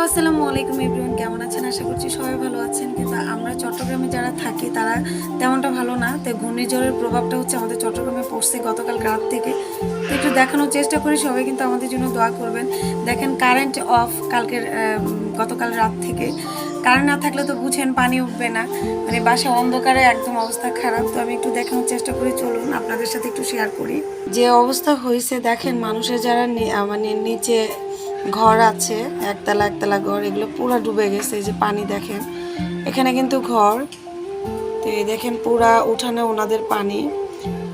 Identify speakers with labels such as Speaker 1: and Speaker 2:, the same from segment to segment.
Speaker 1: আসসালামু আলাইকুম এভরিওয়ান, কেমন আছেন? আশা করছি সবাই ভালো আছেন। কিন্তু আমরা চট্টগ্রামে যারা থাকি, তারা তেমনটা ভালো না। তাই ঘূর্ণিঝড়ের প্রভাবটা হচ্ছে আমাদের চট্টগ্রামে পড়ছে গতকাল রাত থেকে। তো একটু দেখানোর চেষ্টা করি, সবাই কিন্তু আমাদের জন্য দোয়া করবেন। দেখেন কারেন্ট অফ কালকের গতকাল রাত থেকে। কারেন্ট না থাকলে তো বুঝেন, পানি উঠবে না। মানে বাসা অন্ধকারে, একদম অবস্থা খারাপ। তো আমি একটু দেখানোর চেষ্টা করি, চলুন আপনাদের সাথে একটু শেয়ার করি। যে অবস্থা হয়েছে, দেখেন, মানুষের যারা মানে নিচে ঘর আছে, একতলা একতলা ঘর, এগুলো পুরো ডুবে গেছে, এই যে পানি দেখেন। এখানে কিন্তু ঘর। তো এই দেখেন পুরা উঠানে ওনাদের পানি।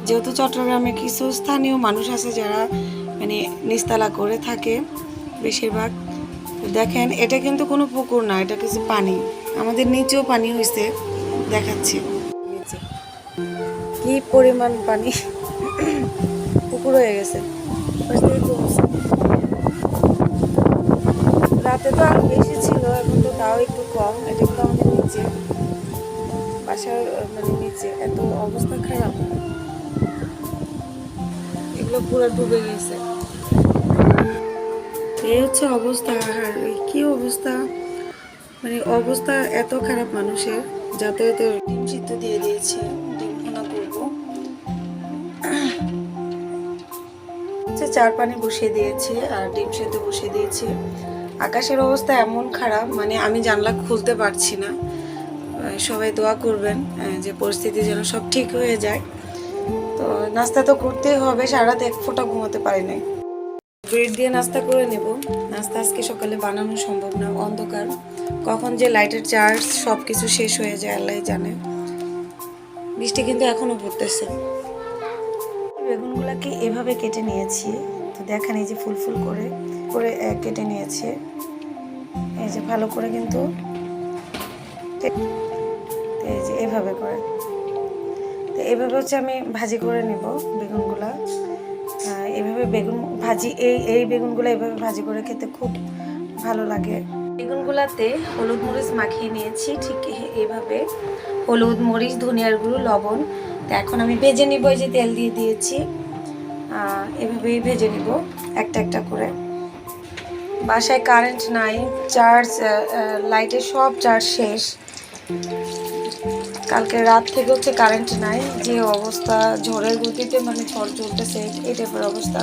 Speaker 1: যেহেতু চট্টগ্রামে কিছু স্থানীয় মানুষ আছে যারা মানে নিস্তালা করে থাকে বেশিরভাগ। দেখেন, এটা কিন্তু কোনো পুকুর না, এটা কিছু পানি। আমাদের নিচেও পানি হয়েছে দেখাচ্ছি। নিচে। কি পরিমাণ পানি? পুকুর হয়ে গেছে। খুব তো আরও বেশি ছিল এখন তো তাও একটু কম। এটা কিন্তু আমাদের নিচে। বাসার মানে নিচে। এত অবস্থা খারাপ। এগুলো পুরো ডুবে গেছে। এই হচ্ছে অবস্থা। আর কি অবস্থা? মানে অবস্থা এত খারাপ মানুষের যাতায়াতে ডিম সিদ্ধ দিয়ে দিয়েছি। ডিম ভুনা করব। চার পানি বসিয়ে দিয়েছি আর ডিম সেদ্ধ বসিয়ে দিয়েছি। আকাশের অবস্থা এমন খারাপ মানে আমি জানলা খুলতে পারছি না। সবাই দোয়া করবেন যে পরিস্থিতি যেন সব ঠিক হয়ে যায়। তো নাস্তা তো করতেই হবে, সারারাত এক ফোঁটা ঘুমাতে পারি নাই। ব্রেড দিয়ে নাস্তা করে নেব। নাস্তা আজকে সকালে বানানো সম্ভব না, অন্ধকার। কখন যে লাইটের চার্জ সব কিছু শেষ হয়ে যায় আল্লাহ জানে। বৃষ্টি কিন্তু এখনও পড়তেছে। বেগুনগুলোকে এভাবে কেটে নিয়েছি। তো দেখেন এই যে ফুল ফুল করে করে কেটে নিয়েছে। এই যে ভালো করে কিন্তু এই যে এভাবে করে। তো এভাবে হচ্ছে আমি ভাজি করে নিব বেগুনগুলা। এভাবে বেগুন ভাজি, এই এই বেগুনগুলো এভাবে ভাজি করে খেতে খুব ভালো লাগে। বেগুনগুলাতে হলুদ মরিচ মাখিয়ে নিয়েছি, ঠিক এইভাবে হলুদ মরিচ, ধনিয়ার গুঁড়ো, লবণ। তো এখন আমি ভেজে নিব, এই যে তেল দিয়ে দিয়েছি। এভাবেই ভেজে নিব, একটা একটা করে। বাসায় কারেন্ট নাই চার্জ লাইটের সব চার্জ শেষ। কালকে রাত থেকে হচ্ছে কারেন্ট নাই, যে অবস্থা, ঝড়ের গতিতে মানে ঝড় চলতেছে, এই টাইপের অবস্থা।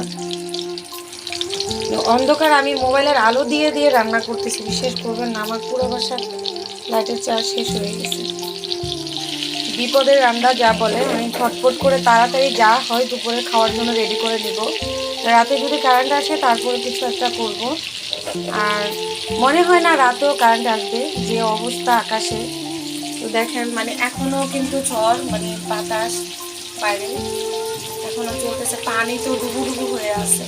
Speaker 1: অন্ধকার, আমি মোবাইলের আলো দিয়ে দিয়ে রান্না করতেছি, বিশেষ করবেন না, আমার পুরো বাসা লাইটের চার্জ শেষ হয়ে গেছে। বিপদের রান্না যা বলে, আমি ফটফট করে তাড়াতাড়ি যা হয় দুপুরে খাওয়ার জন্য রেডি করে নিব। রাতে যদি কারেন্ট আসে, তারপরে কিছু একটা করব। আর মনে হয় না রাতেও কারেন্ট আসবে, যে অবস্থা আকাশে। তো দেখেন মানে এখনও কিন্তু ঝড় মানে বাতাস বাইরে। এখনও চলতেছে, পানি তো ডুবু ডুবু হয়ে আছে।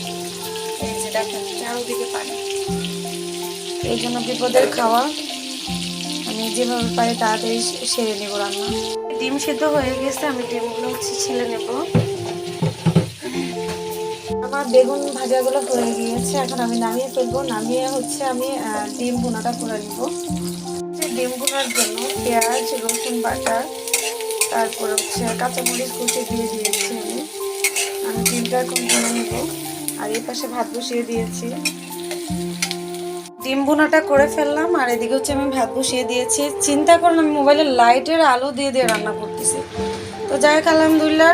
Speaker 1: এই যে দেখেন, চারোদিকে পানি। এই জন্য বিপদের খাওয়া। আমি যেভাবে পারি তাড়াতাড়ি সেরে নেব রান্না। ডিম সেদ্ধ হয়ে গেছে, আমি ডিমগুলো হচ্ছে ছিলে নেব। আমার বেগুন ভাজাগুলো হয়ে গিয়েছে, এখন আমি নামিয়ে ফেলব। নামিয়ে হচ্ছে আমি ডিম ভুনাটা করে নিব। ডিম ভুনার জন্য পেঁয়াজ, রসুন বাটা, তারপর হচ্ছে কাঁচামরিচ কুচি দিয়ে দিয়েছি আমি। আমি ডিমটা এখন ভুনে নেব। আর এই পাশে ভাত বসিয়ে দিয়েছি। ডিম ভুনাটা করে ফেললাম, আর এদিকে হচ্ছে আমি ভাত বসিয়ে দিয়েছি। চিন্তা করলাম আমি মোবাইলের লাইটের আলো দিয়ে দিয়ে রান্না করতেছি। তো যাই হোক, আলহামদুলিল্লাহ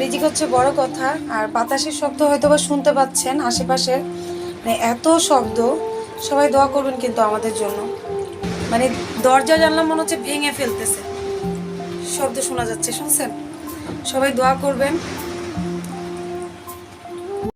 Speaker 1: রিজিক হচ্ছে বড় কথা, আর বাতাসের শব্দ হয়তো বা শুনতে পাচ্ছেন আশেপাশে। মানে এত শব্দ, সবাই দোয়া করবেন কিন্তু আমাদের জন্য। মানে দরজা জানলা মনে হচ্ছে ভেঙে ফেলতেছে। শব্দ শোনা যাচ্ছে, শুনছেন? সবাই দোয়া করবেন।